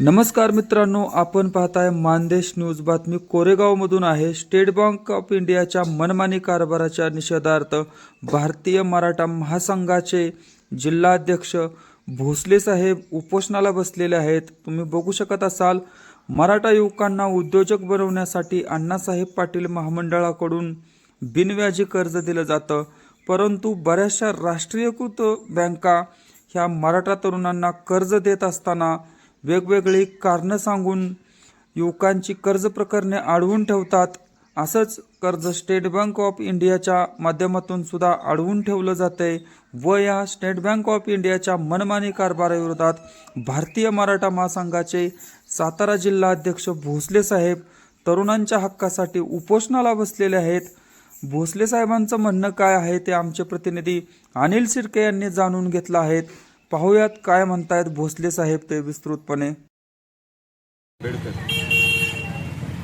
नमस्कार मित्रांनो आपण पाहताय मानदेश न्यूज बातमी कोरेगावमधून आहे. स्टेट बँक ऑफ इंडियाच्या मनमानी कारभाराच्या निषेधार्थ भारतीय मराठा महासंघाचे जिल्हाध्यक्ष भोसले साहेब उपोषणाला बसलेले आहेत. तुम्ही बघू शकत असाल मराठा युवकांना उद्योजक बनवण्यासाठी अण्णासाहेब पाटील महामंडळाकडून बिनव्याजी कर्ज दिलं जातं. परंतु बऱ्याचशा राष्ट्रीयकृत बँका ह्या मराठा तरुणांना कर्ज देत असताना वेगवेगळी कारणं सांगून युवकांची कर्ज प्रकरणे अडवून ठेवतात असंच कर्ज स्टेट बँक ऑफ इंडियाच्या माध्यमातून सुद्धा अडवून ठेवलं जातंय व या स्टेट बँक ऑफ इंडियाच्या मनमानी कारभाराविरोधात भारतीय मराठा महासंघाचे सातारा जिल्हा अध्यक्ष भोसले साहेब तरुणांच्या हक्कासाठी उपोषणाला बसलेले आहेत. भोसले साहेबांचं म्हणणं काय आहे ते आमचे प्रतिनिधी अनिल शिर्के यांनी जाणून घेतलं आहेत पाहूयात काय म्हणतायत भोसले साहेब ते विस्तृतपणे. आंबेडकर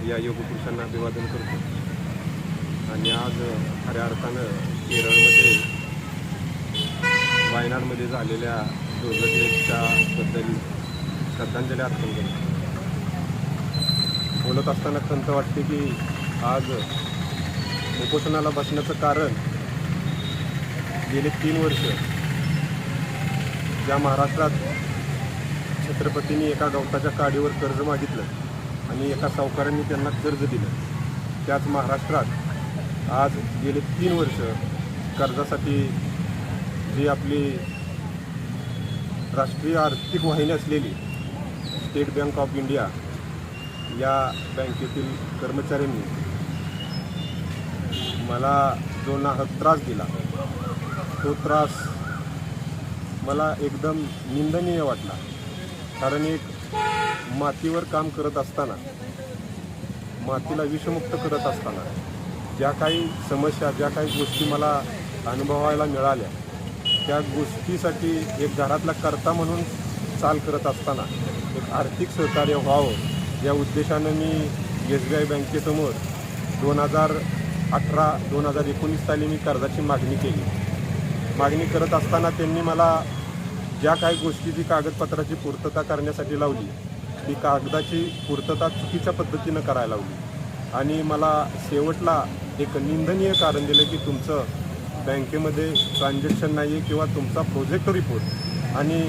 या योगपुरुषांना अभिवादन करतो. आणि आज खऱ्या अर्थानं केरळमध्ये वायनाडमध्ये झालेल्या दुर्घटनेच्या बद्दल श्रद्धांजली अर्पण करतो. बोलत असताना खंत वाटते की आज उपोषणाला बसण्याचं कारण गेले तीन वर्ष ज्या महाराष्ट्रात छत्रपतींनी एका गवताच्या काडीवर कर्ज मागितलं आणि एका सावकारांनी त्यांना कर्ज दिलं त्याच महाराष्ट्रात आज गेले तीन वर्ष कर्जासाठी जी आपली राष्ट्रीय आर्थिक वाहिनी असलेली स्टेट बँक ऑफ इंडिया या बँकेतील कर्मचाऱ्यांनी मला जो नाहक त्रास दिला तो त्रास मला एकदम निंदनीय वाटला कारण एक मातीवर काम करत असताना मातीला विषमुक्त करत असताना ज्या काही समस्या ज्या काही गोष्टी मला अनुभवायला मिळाल्या त्या गोष्टीसाठी एक घरातला कर्ता म्हणून चाल करत असताना एक आर्थिक सहकार्य व्हावं या उद्देशानं मी एस बी आय बँकेसमोर दोन हजार अठरा दोन हजार एकोणीस साली मी कर्जाची मागणी केली. मागणी करत असताना त्यांनी मला ज्या काही गोष्टीची कागदपत्राची पूर्तता करण्यासाठी लावली ती कागदाची पूर्तता चुकीच्या पद्धतीनं करायला लावली. आणि मला शेवटला एक निंदनीय कारण दिलं की तुमचं बँकेमध्ये ट्रान्झॅक्शन नाही आहे किंवा तुमचा प्रोजेक्ट रिपोर्ट आणि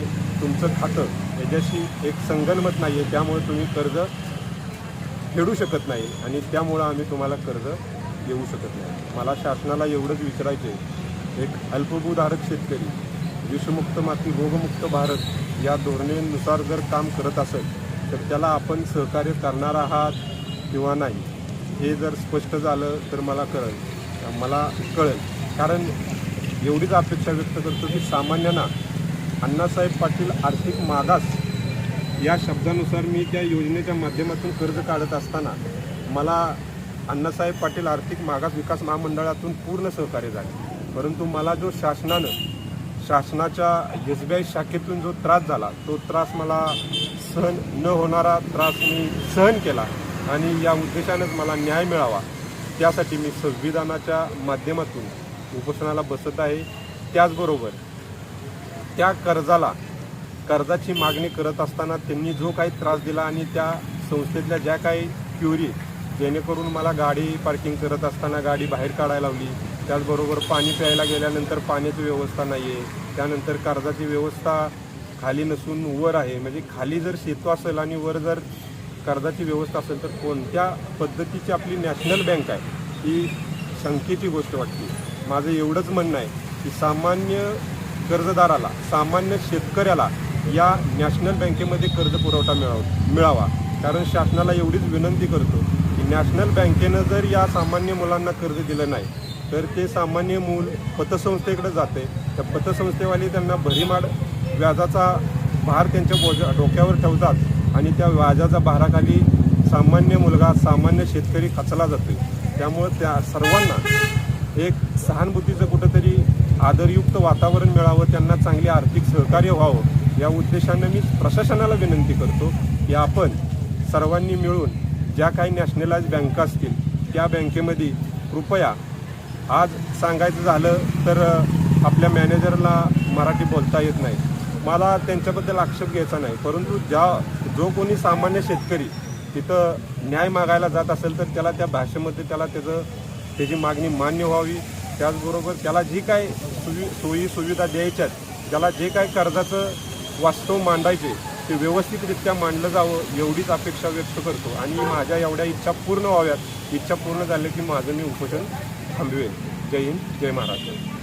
तुमचं खातं याच्याशी एक संगनमत नाही आहे त्यामुळे तुम्ही कर्ज फेडू शकत नाही आणि त्यामुळं आम्ही तुम्हाला कर्ज देऊ शकत नाही. मला शासनाला एवढंच विचारायचे एक अल्पभूधारक शेतकरी विषमुक्त माती रोगमुक्त भारत या धोरणेनुसार जर काम करत असेल तर त्याला आपण सहकार्य करणार आहात किंवा नाही हे जर स्पष्ट झालं तर मला कळेल. मला कळेल. कारण एवढीच अपेक्षा व्यक्त करतो की सामान्यांना अण्णासाहेब पाटील आर्थिक मागास या शब्दानुसार मी त्या योजनेच्या माध्यमातून कर्ज काढत असताना मला अण्णासाहेब पाटील आर्थिक मागास विकास महामंडळातून पूर्ण सहकार्य झाले. परंतु मला जो शासनानं शासनाच्या एस बी आय शाखेतून जो त्रास झाला तो त्रास मला सहन न होणारा त्रास मी सहन केला आणि या उद्देशानेच मला न्याय मिळावा. त्यासाठी मी संविधानाच्या माध्यमातून उपोषणाला बसत आहे. त्याचबरोबर त्या कर्जाला कर्जाची मागणी करत असताना त्यांनी जो काही त्रास दिला आणि त्या संस्थेतल्या ज्या काही क्युरी जेणेकरून मला गाडी पार्किंग करत असताना गाडी बाहेर काढायला लावली त्याचबरोबर पाणी प्यायला गेल्यानंतर पाण्याची व्यवस्था नाही आहे त्यानंतर कर्जाची व्यवस्था खाली नसून वर आहे. म्हणजे खाली जर सेतू असेल आणि वर जर कर्जाची व्यवस्था असेल तर कोणत्या पद्धतीची आपली नॅशनल बँक आहे? ही शंकेची गोष्ट वाटते. माझं एवढंच म्हणणं आहे की सामान्य कर्जदाराला सामान्य शेतकऱ्याला या नॅशनल बँकेमध्ये कर्ज पुरवठा मिळावा मिळावा. कारण शासनाला एवढीच विनंती करतो की नॅशनल बँकेनं जर या सामान्य मुलांना कर्ज दिलं नाही तर ते सामान्य मूल पतसंस्थेकडे जाते. त्या पतसंस्थेवाले त्यांना भरीमाड व्याजाचा भार त्यांच्या बोजा डोक्यावर ठेवतात आणि त्या व्याजाचा भाराखाली सामान्य मुलगा सामान्य शेतकरी खचला जातो त्यामुळं त्या सर्वांना एक सहानुभूतीचं कुठंतरी आदरयुक्त वातावरण मिळावं त्यांना चांगले आर्थिक सहकार्य व्हावं या उद्देशानं मी प्रशासनाला विनंती करतो की आपण सर्वांनी मिळून ज्या काही नॅशनलाइज बँका असतील त्या बँकेमध्ये कृपया आज सांगायचं झालं तर आपल्या मॅनेजरला मराठी बोलता येत नाही. मला त्यांच्याबद्दल आक्षेप घ्यायचा नाही. परंतु ज्या जो कोणी सामान्य शेतकरी तिथं न्याय मागायला जात असेल तर त्याला त्या भाषेमध्ये त्याला त्याचं त्याची मागणी मान्य व्हावी. त्याचबरोबर त्याला जी काय सुवि सोयी सुविधा द्यायच्यात त्याला जे काय कर्जाचं वास्तव मांडायचे ते व्यवस्थितरित्या मांडलं जावं एवढीच अपेक्षा व्यक्त करतो. आणि माझ्या एवढ्या इच्छा पूर्ण व्हाव्यात. इच्छा पूर्ण झाल्या की माझं मी उपोषण थांबवेन जय हिंद जय महाराष्ट्र